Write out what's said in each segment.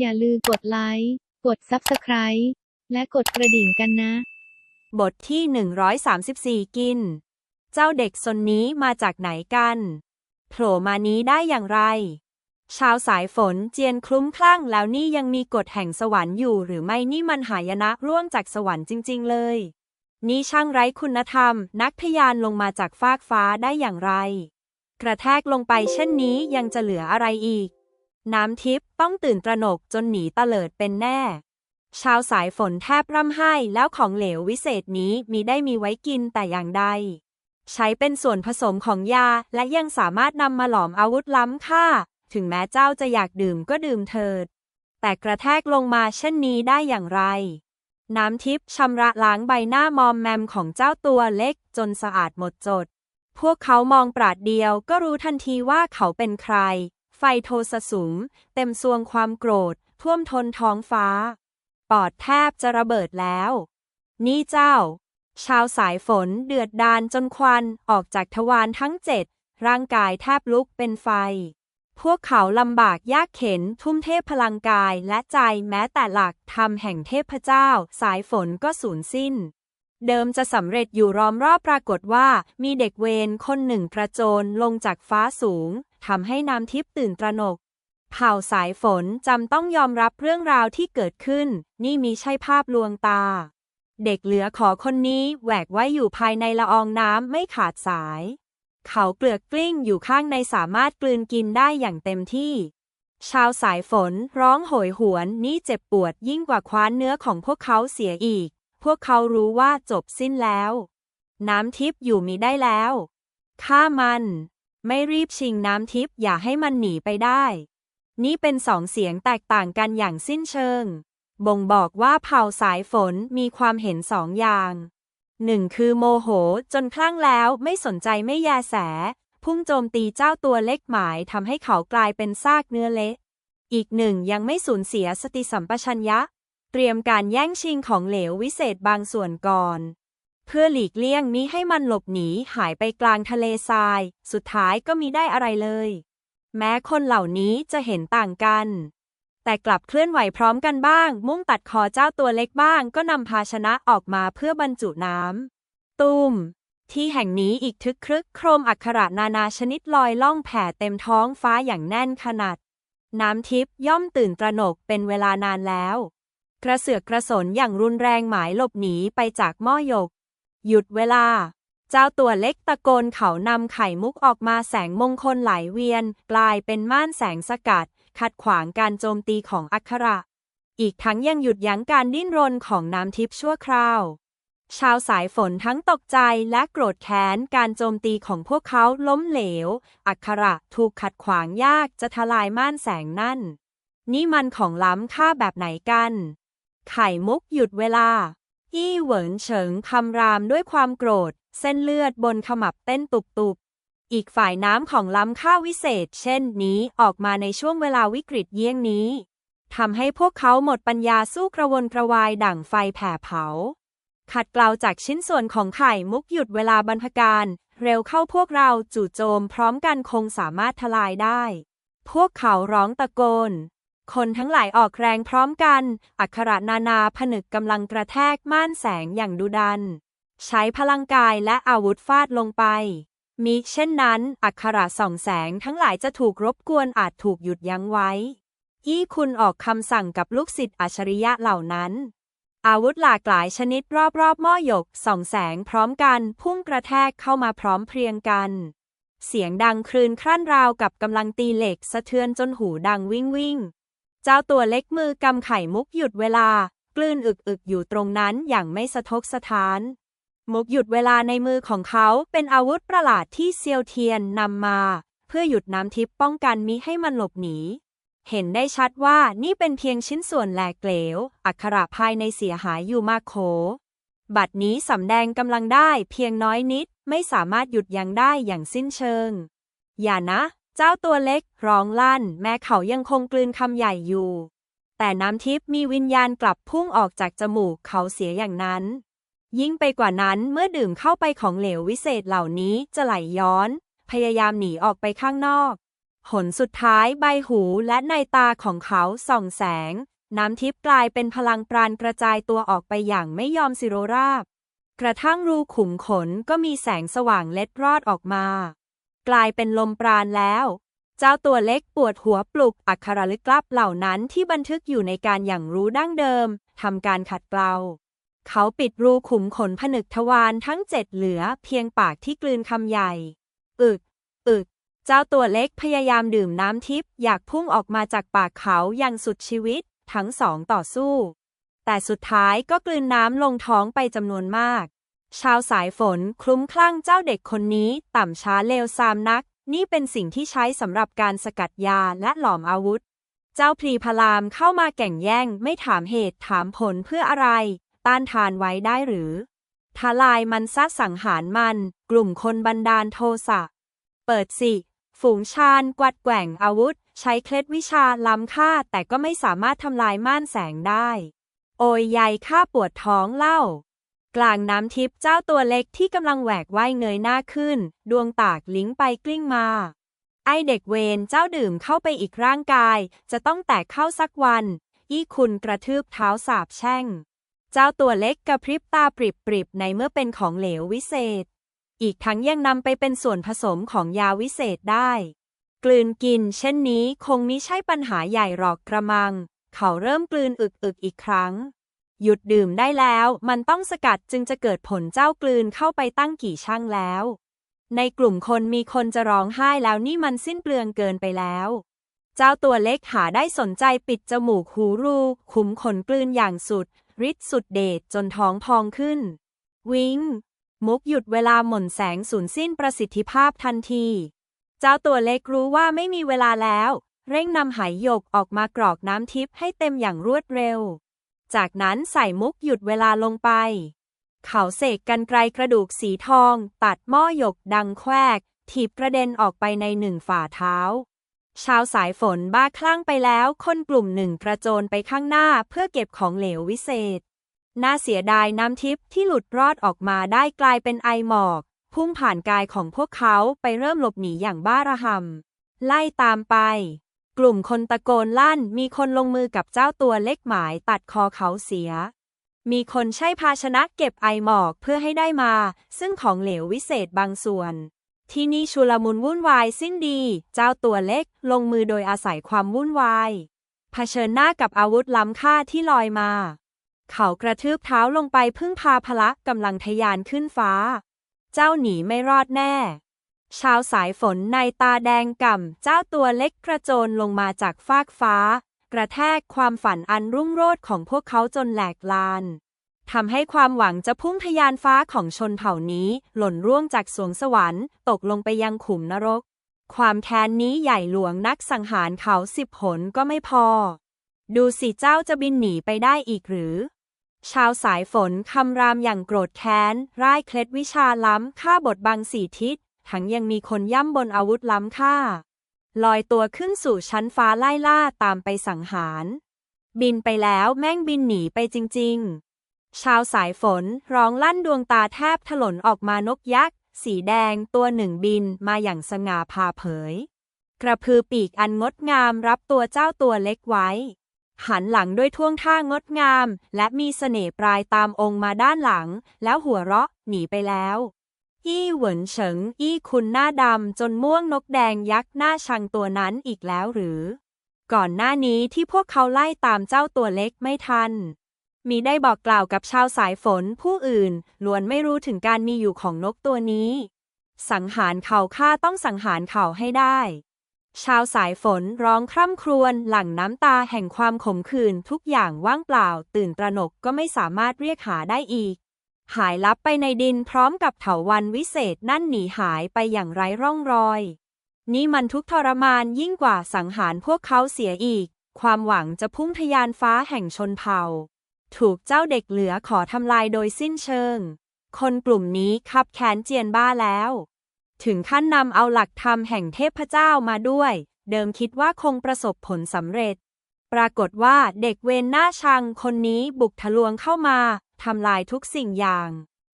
อย่าลืมกดไลค์ กด Subscribe และกดกระดิ่งกันนะ บทที่ 134 กิน เจ้าเด็กซนนี้มาจากไหนกันโผล่มานี้ได้อย่างไร ชาวสายฝนเจียนคลุ้มคลั่งแล้วนี่ยังมีกฎแห่งสวรรค์อยู่หรือไม่นี่มันหายนะร่วงจากสวรรค์จริง ๆ เลย นี่ช่างไร้คุณธรรม นักทะยานลงมาจากฟากฟ้าได้อย่างไร กระแทกลงไปเช่นนี้ยังจะเหลืออะไรอีก น้ำทิพย์ต้องตื่นตระหนกจนหนีตะเลิดเป็นแน่ ชาวสายฝนแทบร่ำไห้แล้วของเหลววิเศษนี้มีได้มีไว้กินแต่อย่างใด ใช้เป็นส่วนผสมของยาและยังสามารถนำมาหลอมอาวุธล้ำค่า ถึงแม้เจ้าจะอยากดื่มก็ดื่มเถิด แต่กระแทกลงมาเช่นนี้ได้อย่างไร น้ำทิพย์ชำระล้างใบหน้ามอมแมมของเจ้าตัวเล็กจนสะอาดหมดจดพวกเขามองปราดเดียวก็รู้ทันทีว่าเขาเป็นใคร ไฟโทสะสุมเต็มซวงความโกรธ ท่วมท้นท้องฟ้า ปอดแทบจะระเบิดแล้ว นี่เจ้า ชาวสายฝนเดือดดานจนควันออกจากทวารทั้งเจ็ด ร่างกายแทบลุกเป็นไฟ พวกเขาลำบากยากเข็นทุ่มเทพลังกายและใจแม้แต่หลักธรรมแห่งเทพเจ้า สายฝนก็สูญสิ้นเดิมจะสำเร็จอยู่ล้อมรอบปรากฏว่ามีเด็กเวรคนหนึ่งกระโจนลงจากฟ้าสูง ทำให้น้ำทิพย์ตื่นตระหนก เผ่าสายฝนจำต้องยอมรับเรื่องราวที่เกิดขึ้น นี่มีใช่ภาพลวงตา เด็กเหลือขอคนนี้แหวกไว้อยู่ภายในละอองน้ำไม่ขาดสาย เขาเกลือกกลิ้งอยู่ข้างในสามารถกลืนกินได้อย่างเต็มที่ ชาวสายฝนร้องโหยหวนนี่เจ็บปวดยิ่งกว่าคว้านเนื้อของพวกเขาเสียอีก พวกเขารู้ว่าจบสิ้นแล้ว น้ำทิพย์อยู่มีได้แล้วฆ่ามัน ไม่รีบชิงน้ำทิพย์อย่าให้มันหนีไปได้ นี่เป็นสองเสียงแตกต่างกันอย่างสิ้นเชิง บ่งบอกว่าเผ่าสายฝนมีความเห็นสองอย่างหนึ่งคือโมโหจนคลั่งแล้วไม่สนใจไม่แยแส พุ่งโจมตีเจ้าตัวเล็กหมายทำให้เขากลายเป็นซากเนื้อเละ อีกหนึ่งยังไม่สูญเสียสติสัมปชัญญะ เตรียมการแย่งชิงของเหลววิเศษบางส่วนก่อน เพื่อหลีกเลี่ยงมิให้มันหลบหนีหายไปกลางทะเลทราย สุดท้ายก็มีได้อะไรเลย แม้คนเหล่านี้จะเห็นต่างกัน แต่กลับเคลื่อนไหวพร้อมกันบ้าง มุ่งตัดคอเจ้าตัวเล็กบ้าง ก็นำภาชนะออกมาเพื่อบรรจุน้ำตุ้มที่แห่งนี้อีกทึกครึกโครมอักขระนานาชนิดลอยล่องแผ่เต็มท้องฟ้าอย่างแน่นขนาด น้ำทิพย่อมตื่นตระหนกเป็นเวลานานแล้ว กระเสือกกระสนอย่างรุนแรงหมายหลบหนีไปจากหม้อยก หยุดเวลา เจ้าตัวเล็กตะโกนเขานำไข่มุกออกมาแสงมงคลไหลเวียน กลายเป็นม่านแสงสกัด ขัดขวางการโจมตีของอักขระ อีกทั้งยังหยุดยั้งการดิ้นรนของน้ำทิพย์ชั่วคราว ชาวสายฝนทั้งตกใจและโกรธแค้นการโจมตีของพวกเขาล้มเหลว อักขระถูกขัดขวางยากจะทลายม่านแสงนั่น นี่มันของล้ำค่าแบบไหนกัน ไข่มุกหยุดเวลา อี้เหวินเฉิงคำรามด้วยความโกรธ เส้นเลือดบนขมับเต้นตุบๆ อีกฝ่ายน้ำของล้ำค่าวิเศษ เช่นนี้ออกมาในช่วงเวลาวิกฤตเยี่ยงนี้ทำให้พวกเขาหมดปัญญาสู้กระวนกระวายดั่งไฟแผ่เผา ขัดเกลาจากชิ้นส่วนของไข่มุกหยุดเวลาบรรพการ เร็วเข้าพวกเราจู่โจมพร้อมกันคงสามารถทลายได้ พวกเขาร้องตะโกน คนทั้งหลายออกแรงพร้อมกัน อักขระนานาผนึกกำลังกระแทกม่านแสงอย่างดุดัน ใช้พลังกายและอาวุธฟาดลงไป มิเช่นนั้น อักขระส่องแสงทั้งหลายจะถูกรบกวนอาจถูกหยุดยั้งไว้อี้คุณออกคำสั่งกับลูกศิษย์อัจฉริยะเหล่านั้น อาวุธหลากหลายชนิดรอบๆหม้อหยกส่องแสงพร้อมกันพุ่งกระแทกเข้ามาพร้อมเพรียงกันเสียงดังครืนครั่นราวกับกำลังตีเหล็กสะเทือนจนหูดังวิ่งวิ่ง เจ้าตัวเล็กมือกำไข่มุกหยุดเวลา กลืนอึกอึกอยู่ตรงนั้นอย่างไม่สะทกสะท้าน มุกหยุดเวลาในมือของเขาเป็นอาวุธประหลาดที่เซียวเทียนนำมา เพื่อหยุดน้ำทิพย์ป้องกันมิให้มันหลบหนี เห็นได้ชัดว่านี่เป็นเพียงชิ้นส่วนแหลกเหลว อักขระภายในเสียหายอยู่มากโข บัดนี้สำแดงกำลังได้เพียงน้อยนิดไม่สามารถหยุดยั้งได้อย่างสิ้นเชิง อย่านะ เจ้าตัวเล็กร้องลั่น แม้เขายังคงกลืนคำใหญ่อยู่ แต่น้ำทิพย์มีวิญญาณกลับพุ่งออกจากจมูกเขาเสียอย่างนั้น ยิ่งไปกว่านั้นเมื่อดื่มเข้าไปของเหลววิเศษเหล่านี้จะไหลย้อน พยายามหนีออกไปข้างนอกหนสุดท้ายใบหูและในตาของเขาส่องแสง น้ำทิพย์กลายเป็นพลังปราณกระจายตัวออกไปอย่างไม่ยอมสิโรราบ กระทั่งรูขุมขนก็มีแสงสว่างเล็ดรอดออกมา กลายเป็นลมปราณแล้ว เจ้าตัวเล็กปวดหัวปลุกอักขระลึกลับเหล่านั้นที่บันทึกอยู่ในการอย่างรู้ดั้งเดิมทำการขัดเกลาเขาปิดรูขุมขนผนึกทวารทั้งเจ็ดเหลือเพียงปากที่กลืนคำใหญ่ อึก อึก เจ้าตัวเล็กพยายามดื่มน้ำทิพย์อยากพุ่งออกมาจากปากเขาอย่างสุดชีวิตทั้งสองต่อสู้ แต่สุดท้ายก็กลืนน้ำลงท้องไปจำนวนมาก ชาวสายฝนคลุ้มคลั่งเจ้าเด็กคนนี้ ต่ำช้าเลวซามนัก นี่เป็นสิ่งที่ใช้สำหรับการสกัดยาและหลอมอาวุธ เจ้าพลีพลามเข้ามาแก่งแย่ง ไม่ถามเหตุถามผลเพื่ออะไร ต้านทานไว้ได้หรือทลายมันซะสังหารมัน กลุ่มคนบันดาลโทสะ เปิดสิ ฝูงชาญกวัดแกว่งอาวุธ ใช้เคล็ดวิชาล้ำค่า แต่ก็ไม่สามารถทำลายม่านแสงได้ โอยใยข้าปวดท้องเล่า กลางน้ำทิพย์เจ้าตัวเล็กที่กำลังแหวกว่ายเงยหน้าขึ้น ดวงตากลิงไปกลิ้งมา ไอเด็กเวนเจ้าดื่มเข้าไปอีกร่างกาย จะต้องแตกเข้าสักวันอี้คุณกระทืบเท้าสาบแช่ง เจ้าตัวเล็กกระพริบตาปริบๆในเมื่อเป็นของเหลววิเศษ อีกทั้งยังนำไปเป็นส่วนผสมของยาวิเศษได้ กลืนกิน เช่นนี้คงมิใช่ปัญหาใหญ่หรอกกระมัง เขาเริ่มกลืนอึกๆอีกครั้ง หยุดดื่มได้แล้ว มันต้องสกัดจึงจะเกิดผลเจ้ากลืนเข้าไปตั้งกี่ช่างแล้ว ในกลุ่มคนมีคนจะร้องไห้แล้วนี่มันสิ้นเปลืองเกินไปแล้ว เจ้าตัวเล็กหาได้สนใจปิดจมูกหูรูขุมขนกลืนอย่างสุดฤทธิ์สุดเดชจนท้องพองขึ้น วิงมุกหยุดเวลาหม่นแสงสูญสิ้นประสิทธิภาพทันที เจ้าตัวเล็กรู้ว่าไม่มีเวลาแล้ว เร่งนำไหหยกออกมากรอกน้ำทิพย์ให้เต็มอย่างรวดเร็ว จากนั้นใส่มุกหยุดเวลาลงไป เขาเสกกันไกรกระดูกสีทอง ตัดหม้อหยกดังแควก ถีบกระเด็นออกไปในหนึ่งฝ่าเท้า ชาวสายฝนบ้าคลั่งไปแล้ว คนกลุ่มหนึ่งกระโจนไปข้างหน้าเพื่อเก็บของเหลววิเศษ น่าเสียดายน้ำทิพย์ที่หลุดรอดออกมาได้กลายเป็นไอหมอก พุ่งผ่านกายของพวกเขาไปเริ่มหลบหนีอย่างบ้าระหำไล่ตามไป กลุ่มคนตะโกนลั่น มีคนลงมือกับเจ้าตัวเล็กหมายตัดคอเขาเสีย มีคนใช้ภาชนะเก็บไอหมอกเพื่อให้ได้มา ซึ่งของเหลววิเศษบางส่วน ที่นี่ชุลมุนวุ่นวายสิ้นดี เจ้าตัวเล็กลงมือโดยอาศัยความวุ่นวาย เผชิญหน้ากับอาวุธล้ำค่าที่ลอยมา เขากระทืบเท้าลงไปพึ่งพาพละกำลังทะยานขึ้นฟ้า เจ้าหนีไม่รอดแน่ ชาวสายฝนในตาแดงก่ำเจ้าตัวเล็กกระโจนลงมาจากฟากฟ้า กระแทกความฝันอันรุ่งโรจน์ของพวกเขาจนแหลกลานทำให้ความหวังจะพุ่งทะยานฟ้าของชนเผ่านี้ หล่นร่วงจากสวงสวรรค์ ตกลงไปยังขุมนรก ความแค้นนี้ใหญ่หลวงนักสังหารเขาสิบหนก็ไม่พอ ดูสิเจ้าจะบินหนีไปได้อีกหรือ ชาวสายฝนคำรามอย่างโกรธแค้น ร่ายเคล็ดวิชาล้ำค่าบทบังสี่ทิศ ทั้งยังมีคนย่ำบนอาวุธล้ำค่า ลอยตัวขึ้นสู่ชั้นฟ้าไล่ล่าตามไปสังหาร บินไปแล้วแม่งบินหนีไปจริง ๆ ชาวสายฝนร้องลั่นดวงตาแทบถลนออกมานกยักษ์สีแดงตัวหนึ่งบินมาอย่างสง่าผ่าเผย กระพือปีกอันงดงามรับตัวเจ้าตัวเล็กไว้ หันหลังด้วยท่วงท่างดงาม และมีเสน่ห์ปลายตามองค์มาด้านหลัง แล้วหัวเราะหนีไปแล้ว อี้เหวินเฉิง อี้คุณหน้าดำจนม่วงนกแดงยักษ์หน้าชังตัวนั้นอีกแล้วหรือ ก่อนหน้านี้ที่พวกเขาไล่ตามเจ้าตัวเล็กไม่ทัน มีได้บอกกล่าวกับชาวสายฝนผู้อื่นล้วนไม่รู้ถึงการมีอยู่ของนกตัวนี้ สังหารเขาข้าต้องสังหารเขาให้ได้ ชาวสายฝนร้องคร่ำครวญหลั่งน้ำตาแห่งความขมขื่นทุกอย่างว่างเปล่า ตื่นตระหนกก็ไม่สามารถเรียกหาได้อีก หายลับไปในดินพร้อมกับเถาวันวิเศษนั่นหนีหายไปอย่างไร้ร่องรอย นี่มันทุกทรมานยิ่งกว่าสังหารพวกเขาเสียอีก ความหวังจะพุ่งทะยานฟ้าแห่งชนเผ่า ถูกเจ้าเด็กเหลือขอทำลายโดยสิ้นเชิง คนกลุ่มนี้คับแค้นเจียนบ้าแล้ว ถึงขั้นนำเอาหลักธรรมแห่งเทพเจ้ามาด้วย เดิมคิดว่าคงประสบผลสำเร็จ ปรากฏว่าเด็กเวนหน้าชังคนนี้บุกทะลวงเข้ามาทำลายทุกสิ่งอย่าง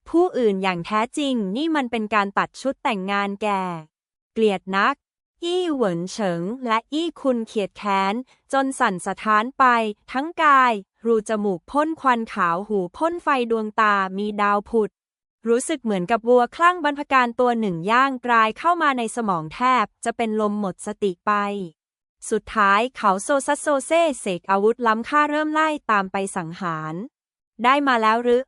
ผู้อื่นอย่างแท้จริงนี่มันเป็นการตัดชุดแต่งงานแก่ เกลียดนัก อี้เหวินเฉิง และอี้คุณเขียดแค้น จนสั่นสะท้านไป ทั้งกาย รูจมูกพ่นควันขาวหูพ่นไฟดวงตามีดาวผุด รู้สึกเหมือนกับวัวคลั่งบรรพการตัวหนึ่งย่างกลายเข้ามาในสมองแทบจะเป็นลมหมดสติไป สุดท้ายเขาโซซัสโซเซเสกอาวุธล้ำค่าเริ่มไล่ตามไปสังหาร ได้มาแล้วหรือ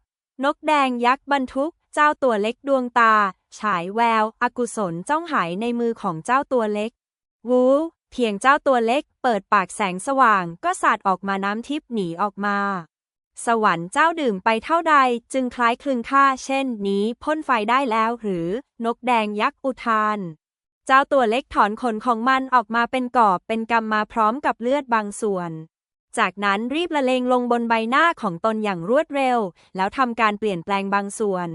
นกแดงยักษ์บรรทุก เจ้าตัวเล็กดวงตา ฉายแวว อกุศลจ้องหายในมือของเจ้าตัวเล็ก วู เพียงเจ้าตัวเล็ก เปิดปากแสงสว่างก็สาดออกมาน้ำทิพย์หนีออกมา สวรรค์เจ้าดื่มไปเท่าใด จึงคล้ายคลึงค่า เช่นนี้พ่นไฟได้แล้วหรือ นกแดงยักษ์อุทาน เจ้าตัวเล็กถอนขนของมันออกมาเป็นกอบเป็นกำมาพร้อมกับเลือดบางส่วน จากนั้นรีบละเลงลงบนใบหน้าของตนอย่างรวดเร็ว แล้วทำการเปลี่ยนแปลงบางส่วน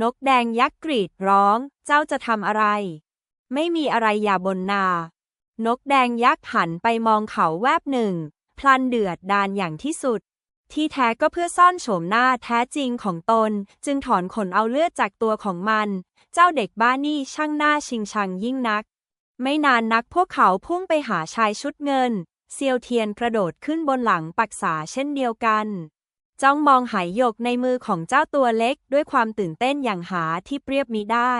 นกแดงยักษ์กรีดร้อง เจ้าจะทำอะไร ไม่มีอะไรอย่าบนนา นกแดงยักษ์หันไปมองเขาแวบหนึ่ง พลันเดือดดานอย่างที่สุดที่แท้ก็เพื่อซ่อนโฉมหน้าแท้จริงของตน จึงถอนขนเอาเลือดจากตัวของมัน เจ้าเด็กบ้านี่ช่างหน้าชิงชังยิ่งนัก ไม่นานนักพวกเขาพุ่งไปหาชายชุดเงิน เซียวเทียนกระโดดขึ้นบนหลังปักษาเช่นเดียวกัน จ้องมองหายหยกในมือของเจ้าตัวเล็กด้วยความตื่นเต้นอย่างหาที่เปรียบมิได้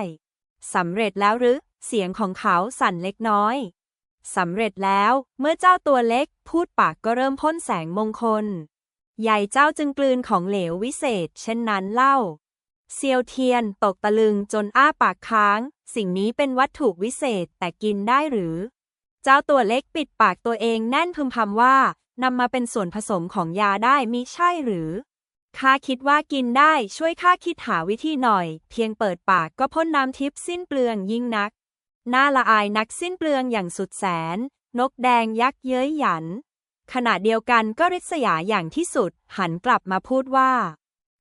สำเร็จแล้วหรือ เสียงของเขาสั่นเล็กน้อยสำเร็จแล้วเมื่อเจ้าตัวเล็ก พูดปากก็เริ่มพ่นแสงมงคล ใหญ่เจ้าจึงกลืนของเหลววิเศษ เช่นนั้นเล่า เซียวเทียนตกตะลึงจนอ้าปากค้าง สิ่งนี้เป็นวัตถุวิเศษแต่กินได้หรือ เจ้าตัวเล็กปิดปากตัวเองแน่นพึมพำว่านำมาเป็นส่วนผสมของยาได้มิใช่หรือข้าคิดว่ากินได้ช่วยข้าคิดหาวิธีหน่อย เพียงเปิดปากก็พ่นน้ำทิพย์สิ้นเปลืองยิ่งนัก น่าละอายนักสิ้นเปลืองอย่างสุดแสน นกแดงยักษ์เย้ยหยัน ขณะเดียวกันก็ริษยาอย่างที่สุด หันกลับมาพูดว่า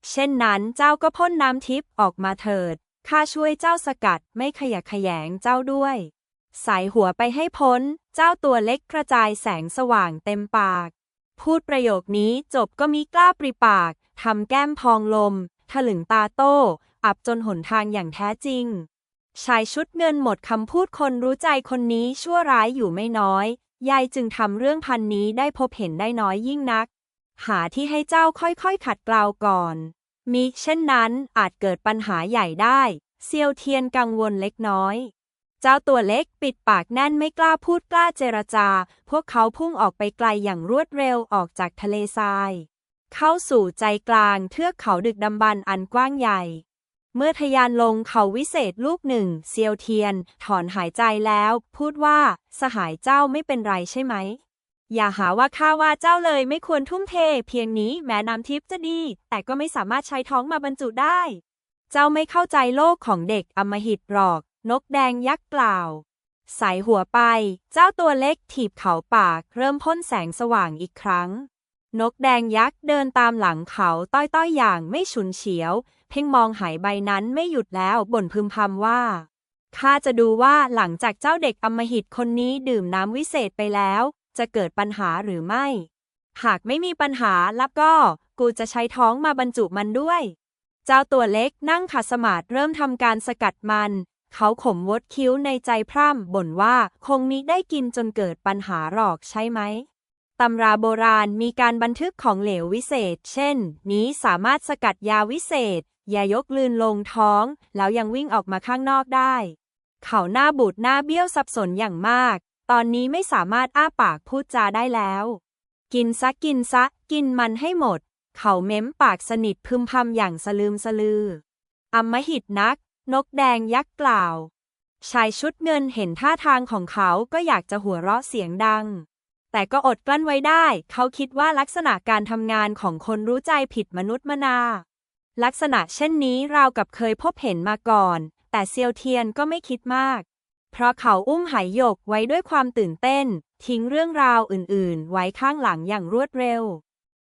เช่นนั้นเจ้าก็พ่นน้ำทิพย์ออกมาเถิด ข้าช่วยเจ้าสกัดไม่ขยะแขยงเจ้าด้วย สายหัวไปให้พ้น เจ้าตัวเล็กกระจายแสงสว่างเต็มปาก พูดประโยคนี้จบก็มีกล้าปริปาก ทำแก้มพองลม ถลึงตาโต้อับจนหนทางอย่างแท้จริง ชายชุดเงินหมดคำพูดคนรู้ใจคนนี้ชั่วร้ายอยู่ไม่น้อย ยายจึงทำเรื่องพันนี้ได้พบเห็นได้น้อยยิ่งนัก หาที่ให้เจ้าค่อยๆ ขัดเกลาก่อน มิเช่นนั้นอาจเกิดปัญหาใหญ่ได้ เซียวเทียนกังวลเล็กน้อย เจ้าตัวเล็กปิดปากแน่นไม่กล้าพูดกล้าเจรจา พวกเขาพุ่งออกไปไกลอย่างรวดเร็วออกจากทะเลทราย เข้าสู่ใจกลางเทือกเขาดึกดำบรรพ์อันกว้างใหญ่ เมื่อทะยานลงเขาวิเศษลูกหนึ่ง เซียวเทียน ถอนหายใจแล้ว พูดว่า สหายเจ้าไม่เป็นไรใช่ไหม อย่าหาว่าข้าว่าเจ้าเลยไม่ควรทุ่มเท เพียงนี้แม้น้ำทิพย์จะดี แต่ก็ไม่สามารถใช้ท้องมาบรรจุได้ เจ้าไม่เข้าใจโลกของเด็กอมหิตหรอก นกแดงยักษ์กล่าว สายหัวไป เจ้าตัวเล็กถีบเขาปาก เริ่มพ่นแสงสว่างอีกครั้ง นกแดงยักษ์เดินตามหลังเขาต้อยๆอย่างไม่ฉุนเฉียว เพ่งมองหายใบนั้นไม่หยุดแล้วบ่นพึมพำว่าข้าจะดูว่าหลังจากเจ้าเด็กอมหิตคนนี้ดื่มน้ำวิเศษไปแล้ว จะเกิดปัญหาหรือไม่ หากไม่มีปัญหาแล้วก็ กูจะใช้ท้องมาบรรจุมันด้วย เจ้าตัวเล็กนั่งขัดสมาธิเริ่มทำการสกัดมัน เขาขมวดคิ้วในใจพร่ำบ่นว่าคงมิได้กินจนเกิดปัญหาหรอกใช่ไหมตำราโบราณมีการบันทึกของเหลววิเศษ เช่น นี้สามารถสกัดยาวิเศษ ยายกลืนลงท้อง แล้วยังวิ่งออกมาข้างนอกได้ เขาหน้าบูดหน้าเบี้ยวสับสนอย่างมาก ตอนนี้ไม่สามารถอ้าปากพูดจาได้แล้ว กินซะกินซะ กินมันให้หมด เขาเม้มปากสนิทพึมพำอย่างสลืมสลืออำมหิตนัก นกแดงยักษ์กล่าว ชายชุดเงินเห็นท่าทางของเขาก็อยากจะหัวเราะเสียงดัง แต่ก็อดกลั้นไว้ได้ เขาคิดว่าลักษณะการทำงานของคนรู้ใจผิดมนุษย์มนา ลักษณะเช่นนี้ราวกับเคยพบเห็นมาก่อน แต่เซียวเทียนก็ไม่คิดมาก เพราะเขาอุ้มหายหยกไว้ด้วยความตื่นเต้น ทิ้งเรื่องราวอื่น ๆ ไว้ข้างหลังอย่างรวดเร็ว